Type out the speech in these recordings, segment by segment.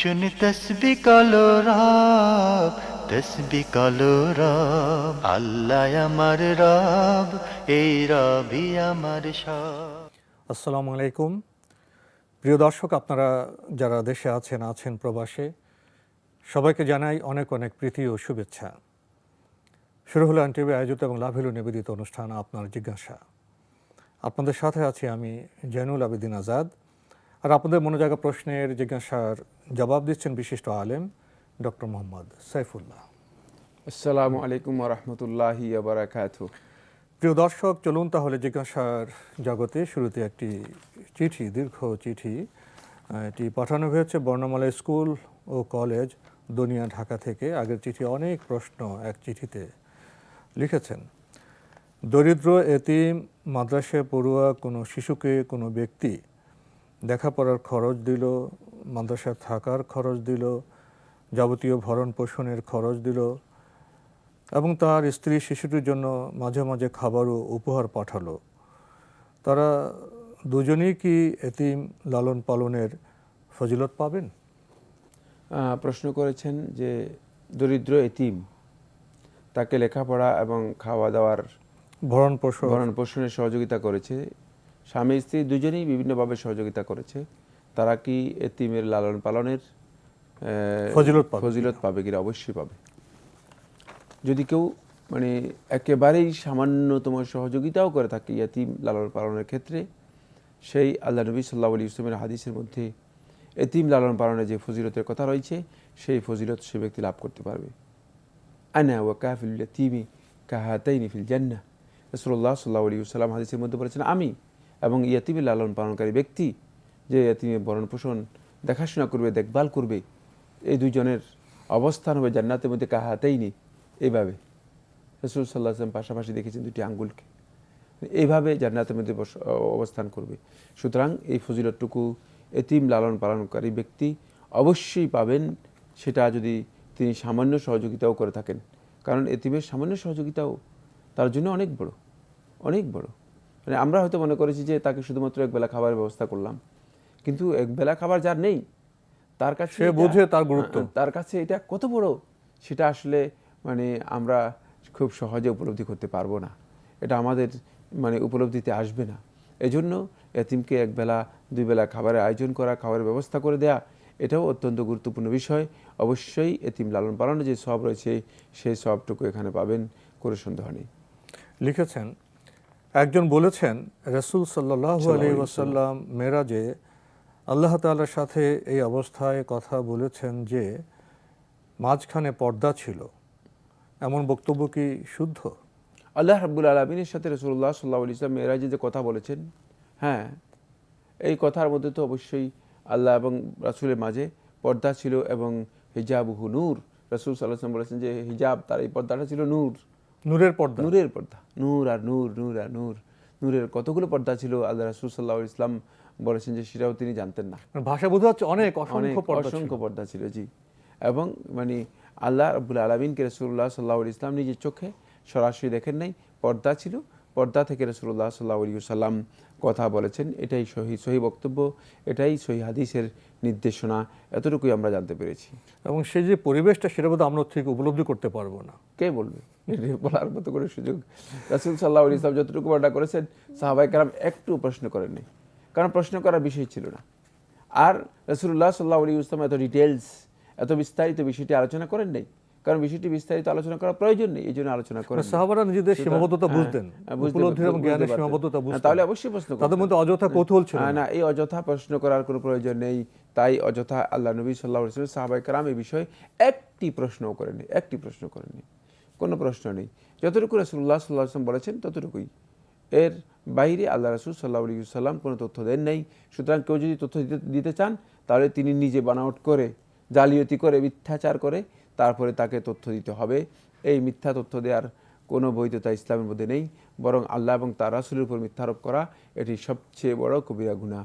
শুনি তসবি কলো রব তসবি কলো রব আল্লাহ আমার রব এই রবি আমার সব আসসালামু আলাইকুম প্রিয় দর্শক আপনারা যারা দেশে আছেন আছেন প্রবাসে, সবাইকে জানাই অনেক অনেক প্রীতি ও শুভেচ্ছা। শুরু হলো আনটিভি আয়োজিত এবং লাভেলু নিবেদিত অনুষ্ঠান আপনার জিজ্ঞাসা। আপনাদের সাথে আছি আমি জৈনুল আবেদিন আজাদ। আর আপনাদের মনে জায়গা প্রশ্নের জিজ্ঞাসার জবাব দিচ্ছেন বিশিষ্ট আলেম ডক্টর মোহাম্মদ সাইফুল্লাহ। আসসালামু আলাইকুম রহমতুল্লাহি বারাকাত প্রিয় দর্শক চলুন তাহলে জিজ্ঞাসার জগতে শুরুতে একটি চিঠি দীর্ঘ চিঠি এটি পাঠানো হয়েছে বর্ণমালা স্কুল ও কলেজ দুনিয়া ঢাকা থেকে। আগের চিঠি অনেক প্রশ্ন এক চিঠিতে লিখেছেন। দরিদ্র এতিম মাদ্রাসায় পড়ুয়া কোনো শিশুকে কোনো ব্যক্তি লেখাপড়ার খরচ দিল মাদ্রাসায় থাকার খরচ দিল যাবতীয় ভরণ পোষণের খরচ দিল এবং তার স্ত্রী শিশুটির জন্য মাঝে মাঝে খাবারও উপহার পাঠালো। তারা দুজনেই কি এতিম লালন পালনের ফজিলত পাবেন? প্রশ্ন করেছেন যে দরিদ্র এতিম তাকে লেখাপড়া এবং খাওয়া দাওয়ার ভরণ পোষণ। ভরণ পোষণের সহযোগিতা করেছে। স্বামী স্ত্রী দুজনেই বিভিন্নভাবে সহযোগিতা করেছে। তারা কি এতিমের লালন পালনের ফজিলত পাবে। ফজিলত পাবে কিনা? অবশ্যই পাবে। যদি কেউ মানে একেবারেই সামান্যতম সহযোগিতাও করে থাকে ইয়াতিম লালন পালনের ক্ষেত্রে সেই আল্লাহ নবী সাল্লাহ আলী ইসলামের হাদিসের মধ্যে এতিম লালন পালনের যে ফজিলতের কথা রয়েছে সেই ফজিলত সে ব্যক্তি লাভ করতে পারবে। আনা ওয়া কাফিল ইয়াতিমি কাহাতাইনি ফিল জান্নাহ। রসুল্লাহ সাল্লাহ আলী সাল্লাম হাদিসের মধ্যে বলেছেন আমি এবং ইয়াতিমের লালন পালনকারী ব্যক্তি যে ইয়াতিমের ভরণ পোষণ দেখাশোনা করবে, দেখভাল করবে, এই দুইজনের অবস্থান হবে জান্নাতের মধ্যে কা হাতেই নেই। এইভাবে। রসুল সাল্লাহ আসলাম পাশাপাশি দেখেছেন দুটি আঙ্গুলকে। এইভাবে জান্নাতের মধ্যে বস- অবস্থান করবে। সুতরাং এই ফজিলতটুকু এতিম লালন পালনকারী ব্যক্তি অবশ্যই পাবেন, সেটা যদি তিনি সামান্য সহযোগিতাও করে থাকেন। কারণ এতিমের সামান্য সহযোগিতাও তার জন্য অনেক বড় অনেক বড়। মানে আমরা হয়তো মনে করেছি যে তাকে শুধুমাত্র একবেলা খাবারের ব্যবস্থা করলাম। কিন্তু একবেলা খাবার যার নেই তার কাছে সে বোঝে তার গুরুত্ব। তার কাছে এটা কত বড়? সেটা আসলে মানে আমরা খুব সহজে উপলব্ধি করতে পারব না। এটা আমাদের মানে উপলব্ধিতে আসবে না। এজন্য এতিমকে একবেলা দুই বেলা খাবারের আয়োজন করা খাবারের ব্যবস্থা করে দেয়া এটাও অত্যন্ত গুরুত্বপূর্ণ বিষয়। অবশ্যই এতিম লালন পালনের যে সব রয়েছে সেই সবটুকু এখানে পাবেন কোনো সন্দেহ নেই। লিখেছেন একজন বলেছেন রসুল সাল্লাহ আলী ওয়াসাল্লাম মেরাজে আল্লাহ তাআলার সাথে এই অবস্থায় কথা বলেছেন যে মাঝখানে পর্দা ছিল। এমন বক্তব্য কি শুদ্ধ? আল্লাহ রাব্বুল আলমিনের সাথে রসুল্লাহ সাল্লাহ ইসলাম মেয়েরাজে যে কথা বলেছেন হ্যাঁ এই কথার মধ্যে তো অবশ্যই আল্লাহ এবং রাসুলের মাঝে পর্দা ছিল এবং হিজাবহু নূর। রসুল সাল্লাহ আসলাম বলেছেন যে হিজাব তার এই পর্দাটা ছিল নূর। নূরের পর্দা। নূরের পর্দা। নূর আর নূর নূর আর নূর। নূরের কতগুলো পর্দা ছিল? আল্লাহ রাসুল সাল্লাহ ইসলাম বলেছেন যে সেটাও তিনি জানতেন না। মানে ভাষা বোঝা যাচ্ছে অনেক অনেক অসংখ্য পর্দা ছিল। অসংখ্য পর্দা ছিল জি। এবং মানে আল্লাহ রব্বুল আলমিনকে রসুল্লাহ সাল্লাহ ইসলাম নিজের চোখে সরাসরি দেখেন নাই পর্দা ছিল পর্দা থেকে রসুল্লাহ সাল্লাহ আলী সাল্লাম কথা বলেছেন এটাই সহি সহি বক্তব্য এটাই সহি হাদিসের নির্দেশনা এতটুকুই আমরা জানতে পেরেছি। এবং সেই যে পরিবেশটা সেটা বোধহয় আমরা ঠিক উপলব্ধি করতে পারব না। কে বলবে? বলার মতো করে সুযোগ রাসুল সাল্লাহ আলী ইসলাম যতটুকু বর্ণনা করেছেন সাহাবাই কালাম একটু প্রশ্ন করেননি। কারণ প্রশ্ন করার বিষয় ছিল না। আর রসুল্লাহ সাল্লাহ আলী ইসলাম এত ডিটেলস এত বিস্তারিত বিষয়টি আলোচনা করেন নাই। কারণ বিষয়টি বিস্তারিত আলোচনা করার প্রয়োজন নেই এই জন্য আলোচনা করেন সাহাবারা নিজেদের সীমাবদ্ধতা হ্যাঁ, বুঝতেন হ্যাঁ, বুঝতে উপলব্ধির এবং জ্ঞানের সীমাবদ্ধতা হ্যাঁ, বুঝতেন। তাহলে অবশ্যই প্রশ্ন তাদের মধ্যে অযথা কৌতূহল ছিল না। এই অযথা প্রশ্ন করার কোনো প্রয়োজন নেই। তাই অযথা আল্লাহ নবী সাল্লাহ ইসলাম সাহাবাই কালাম এই বিষয়ে একটি প্রশ্নও করেননি একটি প্রশ্ন করেননি। কোনো প্রশ্ন নেই। যতটুকু রসুল্লাহ সাল্লাহ আসলাম বলেছেন ততটুকুই। এর বাইরে আল্লাহ রসুল সাল্লাহ আলী সাল্লাম কোনো তথ্য দেন নাই। সুতরাং কেউ যদি তথ্য দিতে দিতে চান তাহলে তিনি নিজে বানাউট করে জালিয়াতি করে মিথ্যাচার করে তারপরে তাকে তথ্য দিতে হবে। এই মিথ্যা তথ্য দেওয়ার কোনো বৈধতা ইসলামের মধ্যে নেই বরং আল্লাহ এবং তার রাসুলের উপর মিথ্যারোপ করা এটি সবচেয়ে বড় কবিরা গুনাহ।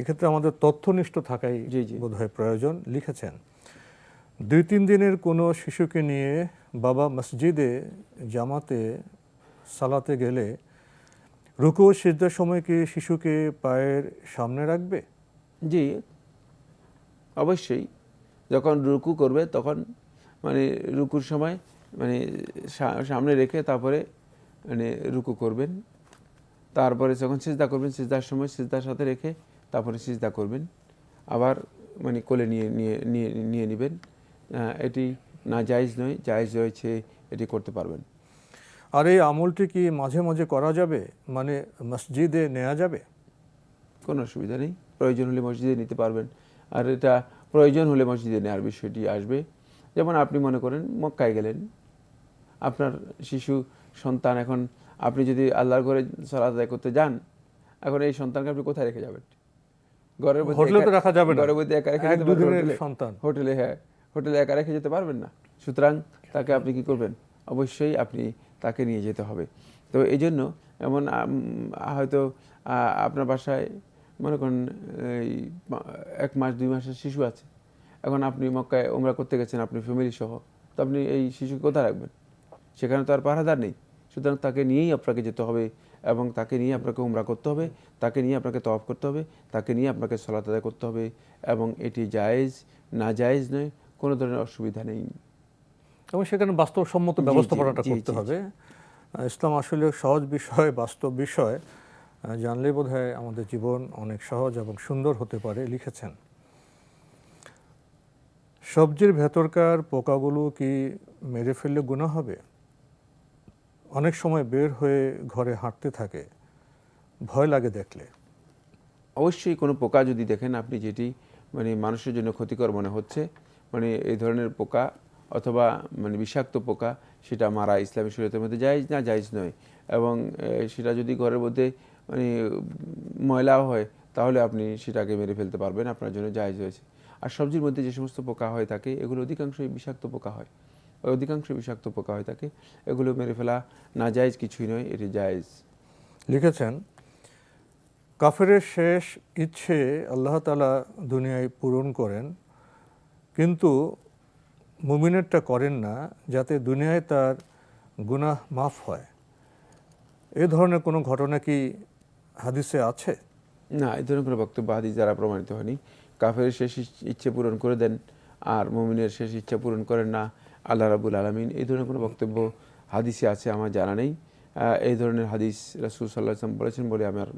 এক্ষেত্রে আমাদের তথ্যনিষ্ঠ থাকাই জি, জি। বোধহয় প্রয়োজন লিখেছেন। দুই তিন দিনের কোনো শিশুকে নিয়ে বাবা মসজিদে জামাতে সালাতে গেলে রুকু সিজদার সময় কি শিশুকে পায়ের সামনে রাখবে? জি, অবশ্যই। যখন রুকু করবে, তখন মানে রুকুর সময় মানে সামনে রেখে তারপরে মানে রুকু করবেন। তারপরে যখন সিজদা করবেন, সিজদার সময় সিজদার সাথে রেখে তারপরে সিজদা করবেন। আবার মানে কোলে নিয়ে নিয়ে নিয়ে নিয়ে নেবেন। এটি না জায়জ নয়, জায়েজ রয়েছে, এটি করতে পারবেন। আর এই আমলটি কি মাঝে মাঝে করা যাবে? মানে মসজিদে নেওয়া যাবে? কোনো অসুবিধা নেই। প্রয়োজন হলে মসজিদে নিতে পারবেন। আর এটা প্রয়োজন হলে মসজিদে নেওয়ার বিষয়টি আসবে। যেমন আপনি মনে করেন মক্কায় গেলেন। আপনার শিশু সন্তান এখন আপনি যদি আল্লাহর ঘরে সালাত আদায় করতে যান এখন এই সন্তানকে আপনি কোথায় রেখে যাবেন? ঘরের হোটেলে তো রাখা যাবে ঘরের মধ্যে একা রেখে? সন্তান। হোটেলে হ্যাঁ। হোটেলে একা রেখে যেতে পারবেন না। সুতরাং তাকে আপনি কি করবেন? অবশ্যই আপনি তাকে নিয়ে যেতে হবে। তো এই জন্য এমন হয়তো আপনার বাসায় মনে করেন, এই এক মাস, দুই মাসের শিশু আছে। এখন আপনি মক্কায় ওমরা করতে গেছেন, আপনি ফ্যামিলি সহ। তো আপনি এই শিশুকে কোথায় রাখবেন? সেখানে তো আর পাহারাদার নেই। সুতরাং তাকে নিয়েই আপনাকে যেতে হবে এবং তাকে নিয়ে আপনাকে উমরা করতে হবে, তাকে নিয়ে আপনাকে তওয়াফ করতে হবে, তাকে নিয়ে আপনাকে সলাত করতে হবে এবং এটি জায়েজ, না জায়েজ নয়, কোনো ধরনের অসুবিধা নেই। এবং সেখানে বাস্তবসম্মত ব্যবস্থাপনাটা করতে হবে। ইসলাম আসলে সহজ বিষয় বাস্তব বিষয়। জানলে বোধ আমাদের জীবন অনেক সহজ এবং সুন্দর হতে পারে লিখেছেন। সবজির ভেতরকার পোকাগুলো কি মেরে ফেললে গুণা হবে? অনেক সময় বের হয়ে ঘরে হাঁটতে থাকে ভয় লাগে দেখলে। অবশ্যই কোনো পোকা যদি দেখেন আপনি যেটি মানে মানুষের জন্য ক্ষতিকর মনে হচ্ছে মানে এই ধরনের পোকা অথবা মানে বিষাক্ত পোকা, সেটা মারা ইসলামী শরীয়তের মধ্যে জায়জ না, জায়জ নয়। এবং সেটা যদি ঘরের মধ্যে মানে ময়লাও হয়, তাহলে আপনি সেটাকে মেরে ফেলতে পারবেন, আপনার জন্য জায়জ হয়েছে। আর সবজির মধ্যে যে সমস্ত পোকা হয় থাকে, এগুলো অধিকাংশই বিষাক্ত পোকা হয়। অধিকাংশ বিষাক্ত পোকা হয় থাকে, এগুলো মেরে ফেলা না জায়েজ কিছুই নয়, এটি জায়েজ। লিখেছেন, কাফেরের শেষ ইচ্ছে আল্লাহ তালা দুনিয়ায় পূরণ করেন, কিন্তু মুমিনেরটা করেন না যাতে দুনিয়ায় তার গুনাহ মাফ হয়। এ ধরনের কোনো ঘটনা কি হাদিসে আছে? না, এই ধরনের কোনো বক্তব্য হাদিস দ্বারা প্রমাণিত হয়নি। কাফের শেষ ইচ্ছে পূরণ করে দেন আর মমিনের শেষ ইচ্ছা পূরণ করেন না। আল্লাহ রাবুল আলমিন, এই ধরনের কোনো বক্তব্য হাদিসে আছে আমার জানা নেই। এই ধরনের হাদিস রাসুল সাল্লাহ আসলাম বলেছেন বলে আমার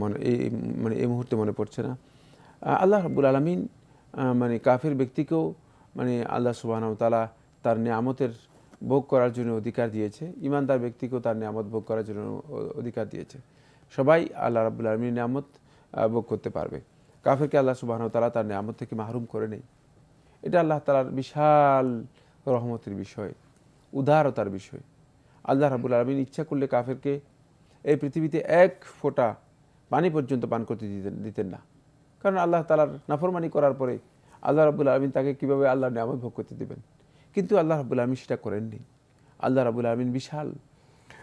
মনে, এই মানে এই মুহূর্তে মনে পড়ছে না। আল্লাহ রাবুল আলমিন মানে কাফের ব্যক্তিকেও মানে আল্লাহ সুবাহ তালা তার নিয়ামতের ভোগ করার জন্য অধিকার দিয়েছে। ইমানদার ব্যক্তিকেও তার নিয়ামত ভোগ করার জন্য অধিকার দিয়েছে। সবাই আল্লাহ রাবুল আলমীর নিয়ামত ভোগ করতে পারবে। কাফেরকে আল্লাহ সুবাহ তালা তার নিয়ামত থেকে মাহরুম করে নেই। এটা আল্লাহ তালার বিশাল রহমতের বিষয়, উদারতার বিষয়। আল্লাহ রাবুল আলমিন ইচ্ছা করলে কাফেরকে এই পৃথিবীতে এক ফোঁটা পানি পর্যন্ত পান করতে দিতেন দিতেন না। কারণ আল্লাহ তালার নাফরমানি করার পরে আল্লাহ রাবুল আলমিন তাকে কীভাবে আল্লাহর নিয়ামত ভোগ করতে দেবেন? কিন্তু আল্লাহ রাবুল আলমিন সেটা করেননি। আল্লাহ রাবুল আলমিন বিশাল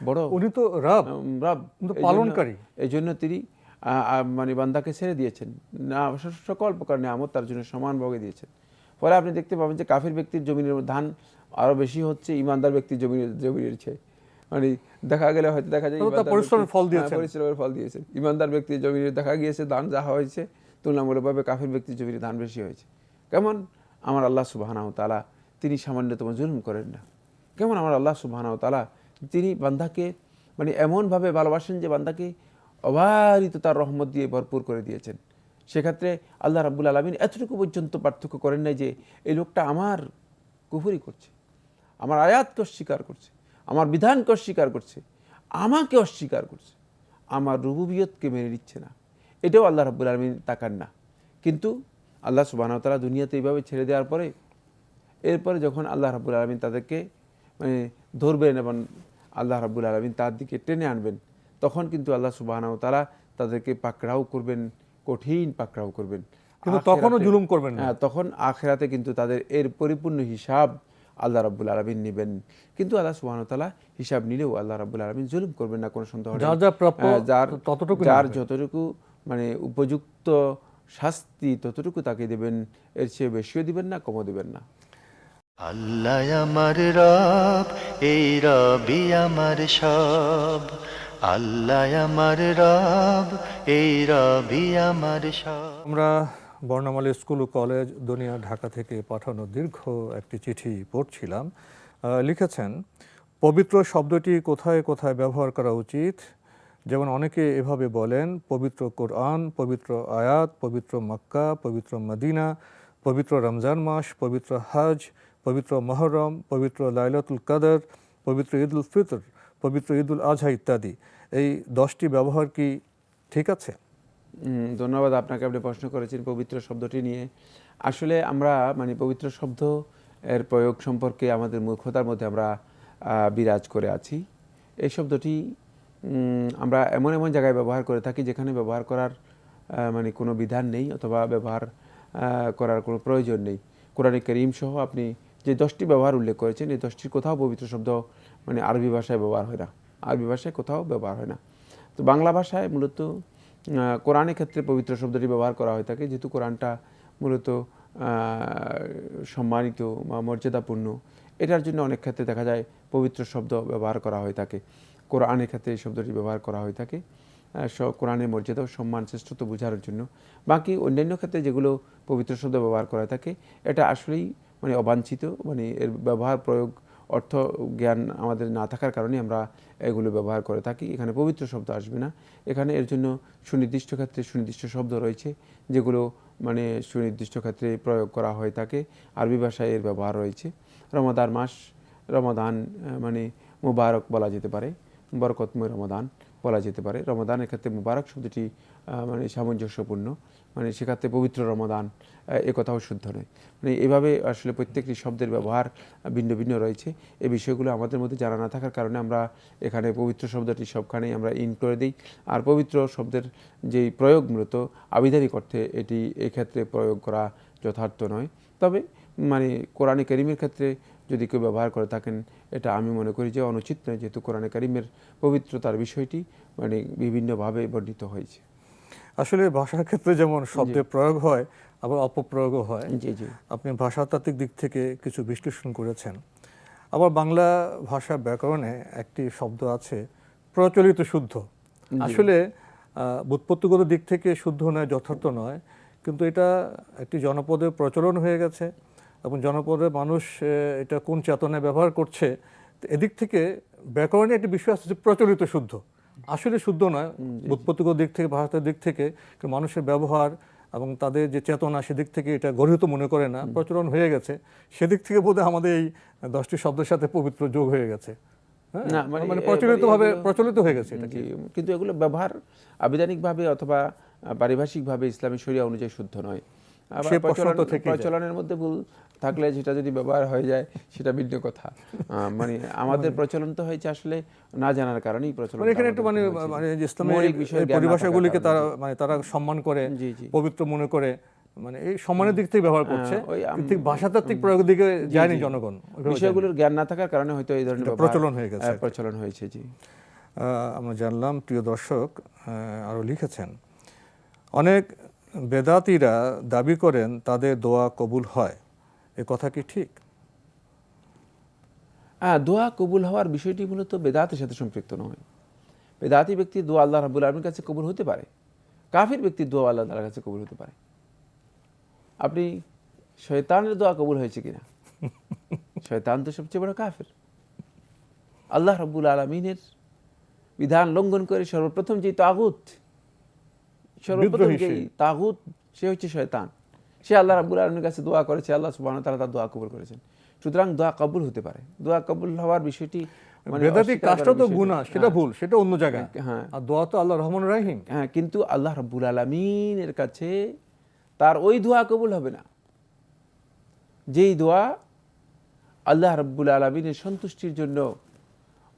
বড়। উনি তো রাব। রব। পালনকারী। এই জন্য তিনি মানে বান্দাকে ছেড়ে দিয়েছেন। না সকল প্রকার নিয়ামত তার জন্য সমান ভাগে দিয়েছেন। ফলে আপনি দেখতে পাবেন যে কাফির ব্যক্তির জমিনের ধান আরও বেশি হচ্ছে ইমানদার ব্যক্তির জমির জমির চেয়ে। মানে দেখা গেলে হয়তো দেখা যায় পরিশ্রমের ফল হ্যাঁ, দিয়েছেন। পরিশ্রমের ফল দিয়েছে ইমানদার ব্যক্তির জমির দেখা গিয়েছে ধান যা হয়েছে তুলনামূলকভাবে কাফির ব্যক্তির জমির ধান বেশি হয়েছে। কেমন? আমার আল্লাহ সুবাহানাহ তালা তিনি সামান্যতম জুলুম করেন না। কেমন? আমার আল্লাহ সুবাহানাহ তালা তিনি বান্দাকে মানে এমনভাবে ভালোবাসেন যে বান্দাকে অবারিত তার রহমত দিয়ে ভরপুর করে দিয়েছেন। সেক্ষেত্রে আল্লাহ রাব্বুল আলমিন এতটুকু পর্যন্ত পার্থক্য করেন নাই যে এই লোকটা আমার কুফুরি করছে, আমার আয়াতকে অস্বীকার করছে, আমার বিধানকে অস্বীকার করছে, আমাকে অস্বীকার করছে, আমার রুবুবিয়তকে মেনে নিচ্ছে না। এটাও আল্লাহ রাব্বুল আলমিন তাকান না। কিন্তু আল্লাহ সুবাহতালা দুনিয়াতে এইভাবে ছেড়ে দেওয়ার পরে এরপরে যখন আল্লাহ রাব্বুল আলমিন তাদেরকে মানে ধরবেন এবং আল্লাহ রাব্বুল আলমিন তার দিকে টেনে আনবেন তখন কিন্তু আল্লাহ সুবাহ তালা তাদেরকে পাকড়াও করবেন কঠিন পাকড়াও করবেন। কিন্তু তখনও জুলুম করবেন হ্যাঁ তখন আখেরাতে কিন্তু তাদের এর পরিপূর্ণ হিসাব আল্লাহ রাব্বুল আলমিন নেবেন। কিন্তু আল্লাহ সুবাহতালা হিসাব নিলেও আল্লাহ রাব্বুল আলমিন জুলুম করবেন না কোনো সন্দেহ যার হ্যাঁ, যার। যতটুকু মানে উপযুক্ত শাস্তি ততটুকু তাকে দেবেন এর চেয়ে বেশিও দিবেন না কমও দিবেন না। আল্লাহ আমার রব এই রবি আমার সব। আল্লাহ আমার রব এই রবি আমার সব। আমরা বর্ণমালী স্কুল ও কলেজ দুনিয়া ঢাকা থেকে পাঠানো দীর্ঘ একটি চিঠি পড়ছিলাম। লিখেছেন পবিত্র শব্দটি কোথায় কোথায় ব্যবহার করা উচিত? যেমন অনেকে এভাবে বলেন, পবিত্র কোরআন, পবিত্র আয়াত, পবিত্র মক্কা, পবিত্র মদিনা, পবিত্র রমজান মাস, পবিত্র হজ, পবিত্র মহরম, পবিত্র লাইলাতুল কাদর, পবিত্র ঈদুল ফিতর, পবিত্র ঈদুল আজহা ইত্যাদি। এই দশটি ব্যবহার কি ঠিক আছে? ধন্যবাদ আপনাকে। আপনি প্রশ্ন করেছেন পবিত্র শব্দটি নিয়ে। আসলে আমরা মানে পবিত্র শব্দ এর প্রয়োগ সম্পর্কে আমাদের মূর্খতার মধ্যে আমরা বিরাজ করে আছি। এই শব্দটি আমরা এমন এমন জায়গায় ব্যবহার করে থাকি যেখানে ব্যবহার করার মানে কোনো বিধান নেই অথবা ব্যবহার করার কোনো প্রয়োজন নেই। কোরআনে করিম সহ আপনি যে দশটি ব্যবহার উল্লেখ করেছেন, এই দশটির কোথাও পবিত্র শব্দ মানে আরবি ভাষায় ব্যবহার হয় না। আরবি ভাষায় কোথাও ব্যবহার হয় না। তো বাংলা ভাষায় মূলত কোরআনের ক্ষেত্রে পবিত্র শব্দটি ব্যবহার করা হয়ে থাকে, যেহেতু কোরআনটা মূলত সম্মানিত বা মর্যাদাপূর্ণ। এটার জন্য অনেক ক্ষেত্রে দেখা যায় পবিত্র শব্দ ব্যবহার করা হয়ে থাকে। কোরআনের ক্ষেত্রে এই শব্দটি ব্যবহার করা হয়ে থাকে। কোরআনের মর্যাদা ও সম্মান শ্রেষ্ঠত্ব বোঝানোর জন্য। বাকি অন্যান্য ক্ষেত্রে যেগুলো পবিত্র শব্দ ব্যবহার করা থাকে, এটা আসলেই মানে অবাঞ্ছিত মানে এর ব্যবহার, প্রয়োগ, অর্থ, জ্ঞান আমাদের না থাকার কারণে আমরা এগুলো ব্যবহার করে থাকি। এখানে পবিত্র শব্দ আসবে না। এখানে এর জন্য সুনির্দিষ্ট ক্ষেত্রে সুনির্দিষ্ট শব্দ রয়েছে, যেগুলো মানে সুনির্দিষ্ট ক্ষেত্রে প্রয়োগ করা হয়ে থাকে। আরবি ভাষায় এর ব্যবহার রয়েছে। রমাদান মাস, রমাদান মানে মুবারক বলা যেতে পারে। বরকতময় রমাদান বলা যেতে পারে। রমাদানের ক্ষেত্রে মুবারক শব্দটি মানে সামঞ্জস্যপূর্ণ। মানে সেক্ষেত্রে পবিত্র রমাদান এ কথাও শুদ্ধ নয়। মানে এভাবে আসলে প্রত্যেকটি শব্দের ব্যবহার ভিন্ন ভিন্ন রয়েছে। এই বিষয়গুলো আমাদের মধ্যে জানা না থাকার কারণে আমরা এখানে পবিত্র শব্দটি সবখানেই আমরা ইন করে দিই। আর পবিত্র শব্দের যেই প্রয়োগ মূলত, আবিধানিক অর্থে এটি এক্ষেত্রে প্রয়োগ করা যথার্থ নয়। তবে মানে কোরআনে করিমের ক্ষেত্রে যদি কেউ ব্যবহার করে থাকেন এটা আমি মনে করি যে অনুচিত নয় যেহেতু কোরআনে করিমের পবিত্রতার বিষয়টি মানে বিভিন্নভাবে বর্ণিত হয়েছে। আসলে ভাষার ক্ষেত্রে যেমন শব্দের প্রয়োগ হয় আবার অপপ্রয়োগও হয়। জি জি। আপনি ভাষাতাত্ত্বিক দিক থেকে কিছু বিশ্লেষণ করেছেন। আবার বাংলা ভাষা ব্যাকরণে একটি শব্দ আছে প্রচলিত শুদ্ধ। আসলে আহ, ব্যুৎপত্তিগত দিক থেকে শুদ্ধ নয় যথার্থ নয় কিন্তু এটা একটি জনপদে প্রচলন হয়ে গেছে। এবং জনপদে মানুষ এটা কোন চেতনায় ব্যবহার করছে এদিক থেকে ব্যাকরণে একটি বিষয় আছে যে প্রচলিত শুদ্ধ। আসলে শুদ্ধ নয় ব্যুৎপত্তিগত দিক থেকে ভাষার দিক থেকে মানুষের ব্যবহার এবং তাদের যে চেতনা সেদিক থেকে এটা গর্হিত মনে করে না প্রচলন হয়ে গেছে। সেদিক থেকে বোধহয় আমাদের এই দশটি শব্দের সাথে পবিত্র যোগ হয়ে গেছে। হ্যাঁ? না, মানে মানে প্রচলিতভাবে প্রচলিত হয়ে গেছে এটা কিন্তু এগুলো ব্যবহার আবিধানিকভাবে অথবা পারিভাষিকভাবে ইসলামী শরিয়া অনুযায়ী শুদ্ধ নয়। আবার। প্রচলনের মধ্যে ভুল থাকলে সেটা যদি ব্যবহার হয়ে যায় সেটা ভিন্ন কথা। মানে আমাদের প্রচলন তো হয়েছে আসলে না জানার কারণেই প্রচলন মানে এখানে একটু মানে মানে যে ইসলামের মৌলিক বিষয়ের এই জ্ঞান না থাকার পরিভাষাগুলিকে তারা মানে তারা সম্মান করে জি, জি। পবিত্র মনে করে মানে এই সম্মানের দিক থেকে ব্যবহার করছে। ঠিক ভাষাতাত্ত্বিক প্রয়োগের দিকে যায়নি জনগণ। বিষয়গুলোর জ্ঞান না থাকার কারণে হয়তো এই ধরনের প্রচলন হয়ে গেছে। প্রচলন হয়েছে জি। আমরা জানলাম প্রিয় দর্শক আরও লিখেছেন অনেক বেদাতিরা দাবি করেন তাদের দোয়া কবুল হয়। এ কথা কি ঠিক? হ্যাঁ দোয়া কবুল হওয়ার বিষয়টি মূলত বেদাতের সাথে সম্পৃক্ত নয়। বেদাতি ব্যক্তির দোয়া আল্লাহ রাবুল আলমীর কাছে কবুল হতে পারে। কাফির ব্যক্তির দোয়া আল্লাহ তালার কাছে কবুল হতে পারে। আপনি শয়তানের দোয়া কবুল হয়েছে কিনা? শয়তান তো সবচেয়ে বড় কাফের। আল্লাহ রাবুল আলমিনের বিধান লঙ্ঘন করে সর্বপ্রথম যে তাগুত সর্বপ্রথম যে তাগুত সে হচ্ছে শয়তান। সে আল্লাহ রাবুল আলমীর কাছে দোয়া করেছে আল্লাহ সুবাহ তারা তার দোয়া কবুল করেছেন। সুতরাং দোয়া কবুল হতে পারে। দোয়া কবুল হওয়ার বিষয়টি মানে বেদাতি কাজটা তো গুণা সেটা হ্যাঁ, ভুল সেটা অন্য জায়গায়। হ্যাঁ। আর দোয়া তো আল্লাহ রহমান রাহিম। হ্যাঁ কিন্তু আল্লাহ রাব্বুল আলমিনের কাছে তার ওই দোয়া কবুল হবে না। যেই দোয়া আল্লাহ রাব্বুল আলমিনের সন্তুষ্টির জন্য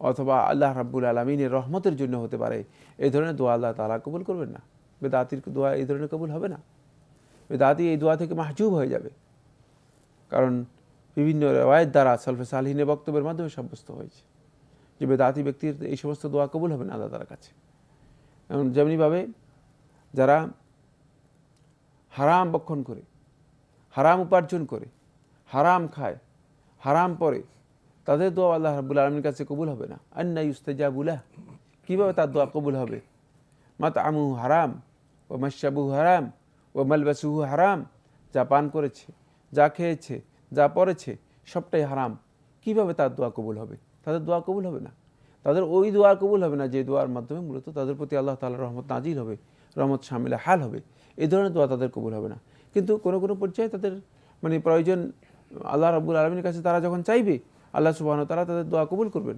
অথবা আল্লাহ রাব্বুল আলমিনের রহমতের জন্য হতে পারে এই ধরনের দোয়া আল্লাহ তালা কবুল করবেন না। বেদাতির দোয়া এই ধরনের কবুল হবে না। বেদাতি এই দোয়া থেকে মাহজুব হয়ে যাবে। কারণ বিভিন্ন রেওয়ায়ত দ্বারা সলফে সালহিনের বক্তব্যের মাধ্যমে সাব্যস্ত হয়েছে যে বেদাতি ব্যক্তির এই সমস্ত দোয়া কবুল হবে না আল্লাহ তালার কাছে। এবং যেমনিভাবে যারা হারাম বক্ষণ করে, হারাম উপার্জন করে, হারাম খায়, হারাম পরে, তাদের দোয়া আল্লাহ রাবুল আলমীর কাছে কবুল হবে না। আন্না ইউস্তাজাবুল্লাহ কীভাবে তার দোয়া কবুল হবে? মাত আমু হারাম ও মাসাবু হারাম ও মালবাসুহু হারাম, যা পান করেছে, যা খেয়েছে, যা পড়েছে, সবটাই হারাম। কীভাবে তার দোয়া কবুল হবে? তাদের দোয়া কবুল হবে না। তাদের ওই দোয়া কবুল হবে না যে দোয়ার মাধ্যমে মূলত তাদের প্রতি আল্লাহ তাআলার রহমত নাজির হবে, রহমত সামিলে, হাল হবে। এই ধরনের দোয়া তাদের কবুল হবে না। কিন্তু কোনো কোনো পর্যায়ে তাদের মানে প্রয়োজন, আল্লাহ রাবুল আলমীর কাছে তারা যখন চাইবে, আল্লাহ সুবাহন তারা তাদের দোয়া কবুল করবেন।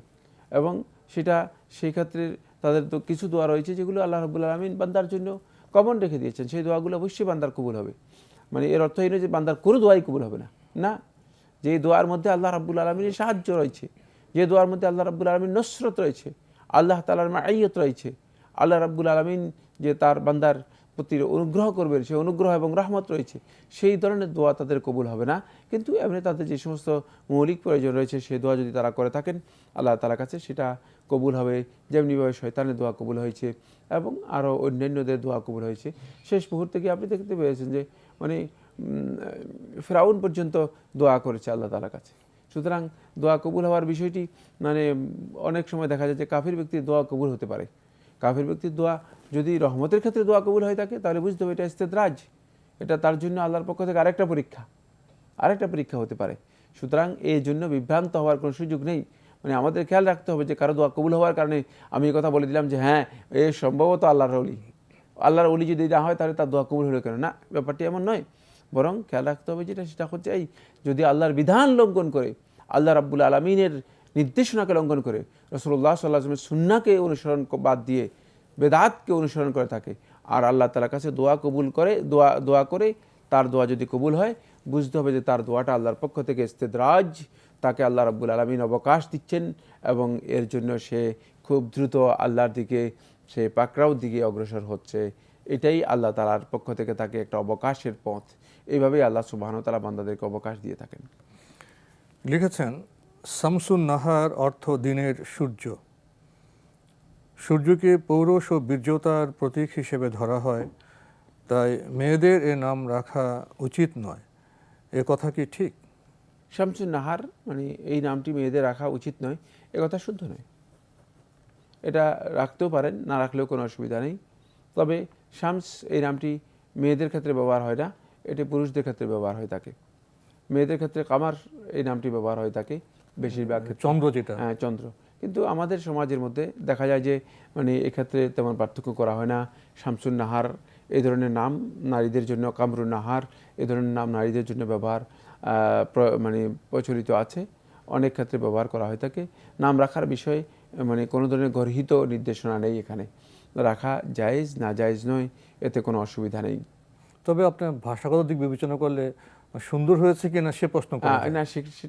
এবং সেটা সেই ক্ষেত্রে তাদের তো কিছু দোয়া রয়েছে যেগুলো আল্লাহ রাবুল আলমিন বান্দার জন্য কমন রেখে দিয়েছেন, সেই দোয়াগুলো অবশ্যই বান্দার কবুল হবে। মানে এর অর্থ এই নয় যে বান্দার কোনো দোয়াই কবুল হবে না। না, যে দোয়ার মধ্যে আল্লাহ রাব্বুল আলমিনের সাহায্য রয়েছে, যে দোয়ার মধ্যে আল্লাহ রাব্বুল আলমিন নসরত রয়েছে, আল্লাহ তালার আইয়ত রয়েছে, আল্লাহ রাব্বুল আলমিন যে তার বান্দার প্রতি অনুগ্রহ করবেন, সেই অনুগ্রহ এবং রহমত রয়েছে, সেই ধরনের দোয়া তাদের কবুল হবে না। কিন্তু এমনি তাদের যে সমস্ত মৌলিক প্রয়োজন রয়েছে, সেই দোয়া যদি তারা করে থাকেন, আল্লাহ তালার কাছে সেটা কবুল হবে। যেমনিভাবে শয়তানের দোয়া কবুল হয়েছে এবং আরও অন্যান্যদের দোয়া কবুল হয়েছে। শেষ মুহূর্তে গিয়ে আপনি দেখতে পেয়েছেন যে মানে ফেরাউন পর্যন্ত দোয়া করেছে আল্লাহ তালার কাছে? সুতরাং দোয়া কবুল হওয়ার বিষয়টি মানে অনেক সময় দেখা যায় যে কাফির ব্যক্তির দোয়া কবুল হতে পারে। কাফির ব্যক্তির দোয়া, যদি রহমতের ক্ষেত্রে দোয়া কবুল হয়ে থাকে তাহলে বুঝতে হবে এটা ইস্তেদরাজ। এটা তার জন্য আল্লাহর পক্ষ থেকে আরেকটা পরীক্ষা আরেকটা পরীক্ষা হতে পারে। সুতরাং এই জন্য বিভ্রান্ত হওয়ার কোনো সুযোগ নেই। মানে আমাদের খেয়াল রাখতে হবে যে কারও দোয়া কবুল হওয়ার কারণে আমি কথা বলে দিলাম যে হ্যাঁ এ সম্ভবত আল্লাহর অলি আল্লাহর অলি যদি না হয়, তাহলে তার দোয়া কবুল হলো কেন? না, ব্যাপারটি এমন নয়। বরং খেয়াল রাখতে হবে যেটা, সেটা হচ্ছে এই, যদি আল্লাহর বিধান লঙ্ঘন করে, আল্লাহ রাব্বুল আলমিনের নির্দেশনাকে লঙ্ঘন করে। রসুল্লাহ সাল্লাহমের সুন্নাকে অনুসরণ বাদ দিয়ে বেদাতকে অনুসরণ করে থাকে। আর আল্লাহ তালার কাছে দোয়া কবুল করে, দোয়া দোয়া করে তার দোয়া যদি কবুল হয়, বুঝতে হবে যে তার দোয়াটা আল্লাহর পক্ষ থেকে ইস্তেদরাজ। তাকে আল্লাহ রাব্বুল আলমিন অবকাশ দিচ্ছেন এবং এর জন্য সে খুব দ্রুত আল্লাহর দিকে, সে পাকড়াও দিকে অগ্রসর হচ্ছে। এটাই আল্লাহ তালার পক্ষ থেকে তাকে একটা অবকাশের পথ। এইভাবেই আল্লাহ সুবাহন তালা বান্দাদেরকে অবকাশ দিয়ে থাকেন। লিখেছেন শামসুন নাহার অর্থ দিনের সূর্য। সূর্যকে পৌরষ ও বীর্যতার প্রতীক হিসেবে ধরা হয়, তাই মেয়েদের এ নাম রাখা উচিত নয়। এ কথা কি ঠিক? শামসুন নাহার মানে এই নামটি মেয়েদের রাখা উচিত নয়, এ কথা শুদ্ধ নয়। এটা রাখতেও পারেন, না রাখলেও কোনো অসুবিধা নেই। তবে শামস এই নামটি মেয়েদের ক্ষেত্রে ব্যবহার হয় না, এটি পুরুষদের ক্ষেত্রে ব্যবহার হয়ে থাকে মেয়েদের ক্ষেত্রে কামার এই নামটি ব্যবহার হয়ে থাকে বেশিরভাগ চন্দ্র যেটা। হ্যাঁ চন্দ্র। কিন্তু আমাদের সমাজের মধ্যে দেখা যায় যে মানে এক্ষেত্রে তেমন পার্থক্য করা হয় না। শামসুন নাহার এই ধরনের নাম নারীদের জন্য কামরুন নাহার এ ধরনের নাম নারীদের জন্য ব্যবহার মানে প্রচলিত আছে। অনেক ক্ষেত্রে ব্যবহার করা হয়ে থাকে নাম রাখার বিষয়ে মানে কোনো ধরনের গর্হিত নির্দেশনা নেই এখানে। রাখা জায়েজ না জায়েজ নয় এতে কোনো অসুবিধা নেই। তবে আপনার ভাষাগত দিক বিবেচনা করলে সুন্দর হয়েছে কিনা সে প্রশ্ন না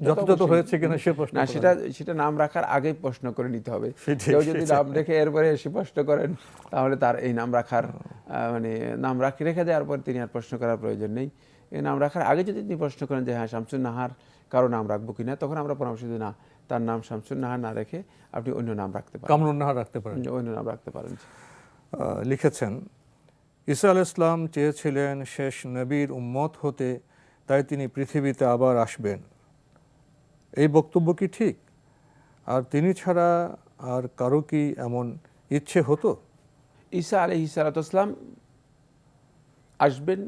যথাযথ হয়েছে কিনা সে প্রশ্ন না সেটা সেটা নাম রাখার আগে প্রশ্ন করে নিতে হবে। কেউ যদি নাম রেখে এরপরে এসে প্রশ্ন করেন তাহলে তার এই নাম রাখার মানে নাম রাখি রেখে দেওয়ার পর তিনি আর প্রশ্ন করার প্রয়োজন নেই। এই নাম রাখার আগে যদি তিনি প্রশ্ন করেন যে হ্যাঁ শামসুন নাহার কারও নাম রাখব কিনা? তখন আমরা পরামর্শ দিই না তার নাম শামসুন নাহার না রেখে আপনি অন্য নাম রাখতে পারেন। কামরুন নাহার রাখতে পারেন। অন্য নাম রাখতে পারেন লিখেছেন ঈসা আল ইসলাম চেয়েছিলেন শেষ নবীর উম্মত হতে তাই তিনি পৃথিবীতে আবার আসবেন। এই বক্তব্য কি ঠিক? আর তিনি ছাড়া আর কারও কি এমন ইচ্ছে হতো? ঈসা আলহি সালাতাম আসবেন,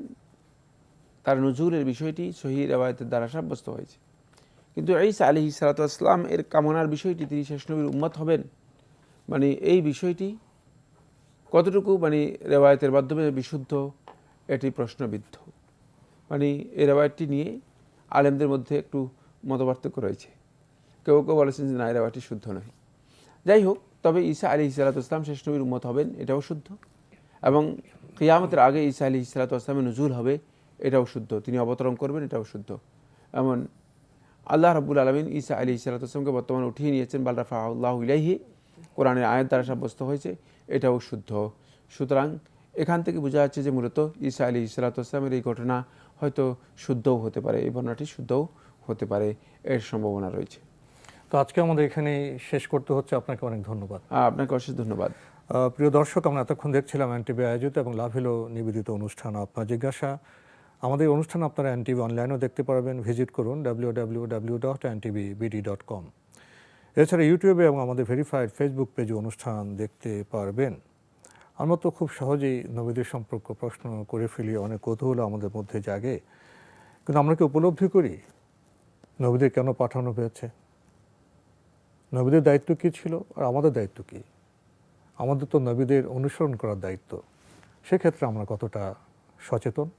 তার নজরুলের বিষয়টি সহি রেওয়ায়তের দ্বারা সাব্যস্ত হয়েছে। কিন্তু ঈসা আলহি সালাতাম এর কামনার বিষয়টি তিনি শেষ নবীর উম্মত হবেন মানে এই বিষয়টি কতটুকু মানে রেওয়ায়তের মাধ্যমে বিশুদ্ধ, এটি প্রশ্নবিদ্ধ। মানে এই রেওয়ায়তটি নিয়ে আলেমদের মধ্যে একটু মতপার্থক্য রয়েছে। কেউ কেউ বলেছেন যে না, এই রেওয়ায়তটি শুদ্ধ নয়। যাই হোক, তবে ঈসা আলী ইসালাতাম শেষ নবীর উম্মত হবেন, এটাও শুদ্ধ। এবং কিয়ামতের আগে ঈসা আলী ইসালাতামের নজুল হবে, এটাও শুদ্ধ। তিনি অবতরণ করবেন, এটাও শুদ্ধ। এমন আল্লাহ রাবুল আলমিন ঈসা আলী ইসালাতামকে বর্তমানে উঠিয়ে নিয়েছেন বালরাফা আল্লাহ ইলাহি কোরআনের আয়াত দ্বারা সাব্যস্ত হয়েছে, এটাও শুদ্ধ। সুতরাং এখান থেকে বোঝা যাচ্ছে যে মূলত ঈসা আলী ইসালাতামের এই ঘটনা হয়তো শুদ্ধও হতে পারে এই বর্ণনাটি শুদ্ধও হতে পারে এর সম্ভাবনা রয়েছে। তো আজকে আমাদের এখানে শেষ করতে হচ্ছে। আপনাকে অনেক ধন্যবাদ। আপনাকে অশেষ ধন্যবাদ। প্রিয় দর্শক আমরা এতক্ষণ দেখছিলাম এনটিভি আয়োজিত এবং লাভিলো নিবেদিত অনুষ্ঠান আপনার জিজ্ঞাসা আমাদের অনুষ্ঠান আপনারা এনটিভি অনলাইনেও দেখতে পারবেন। ভিজিট করুন W W W dot NTV BD dot com এছাড়া ইউটিউবে এবং আমাদের ভেরিফাইড ফেসবুক পেজে অনুষ্ঠান দেখতে পারবেন। আমরা তো খুব সহজেই নবীদের সম্পর্ক প্রশ্ন করে ফেলি, অনেক কৌতূহল আমাদের মধ্যে জাগে। কিন্তু আমরা কি উপলব্ধি করি নবীদের কেন পাঠানো হয়েছে? নবীদের দায়িত্ব কী ছিল আর আমাদের দায়িত্ব কী? আমাদের তো নবীদের অনুসরণ করার দায়িত্ব। সেক্ষেত্রে আমরা কতটা সচেতন?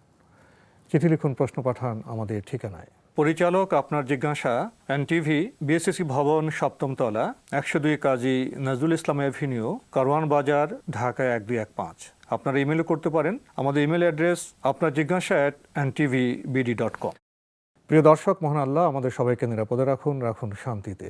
চিঠি লিখুন, প্রশ্ন পাঠান আমাদের ঠিকানায়। পরিচালক আপনার জিজ্ঞাসা, এনটিভি বিএসসি ভবন, সপ্তম তলা, একশো দুই কাজী নজরুল ইসলাম অ্যাভিনিউ কারওয়ান বাজার, ঢাকা এক দুই এক পাঁচ। আপনারা ইমেলও করতে পারেন। আমাদের ইমেল অ্যাড্রেস আপনার জিজ্ঞাসা at NTV BD dot com প্রিয় দর্শক, মহান আল্লাহ, আমাদের সবাইকে নিরাপদে রাখুন রাখুন শান্তিতে।